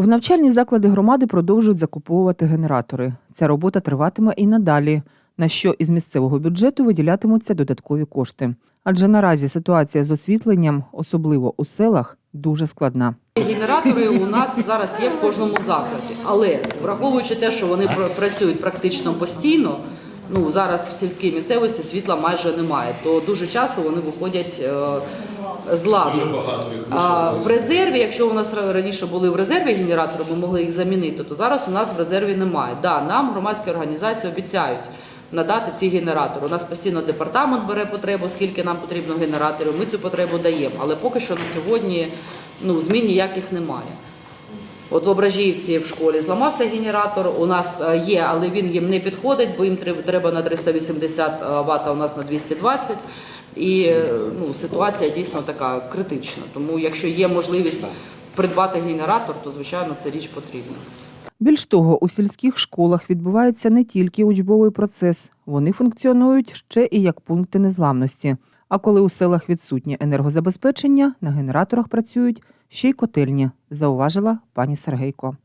В навчальні заклади громади продовжують закуповувати генератори. Ця робота триватиме і надалі, на що із місцевого бюджету виділятимуться додаткові кошти. Адже наразі ситуація з освітленням, особливо у селах, дуже складна. Генератори у нас зараз є в кожному закладі, але враховуючи те, що вони пр- працюють практично постійно, ну зараз в сільській місцевості світла майже немає, то дуже часто вони виходять е, з ладу. А в резерві, якщо у нас раніше були в резерві генератори, ми могли їх замінити, то зараз у нас в резерві немає. Да, нам громадські організації обіцяють надати ці генератори. У нас постійно департамент бере потребу, скільки нам потрібно генераторів. Ми цю потребу даємо, але поки що на сьогодні ну, змін ніяких немає. От в Ображіївці в школі зламався генератор. У нас е, є, але він їм не підходить, бо їм треба на 380 Вт, а у нас на 220. І ну, ситуація дійсно така критична. Тому якщо є можливість придбати генератор, то звичайно це річ потрібна. Більш того, у сільських школах відбувається не тільки учбовий процес, вони функціонують ще і як пункти незламності. А коли у селах відсутнє енергозабезпечення, на генераторах працюють ще й котельні, зауважила пані Сергейко.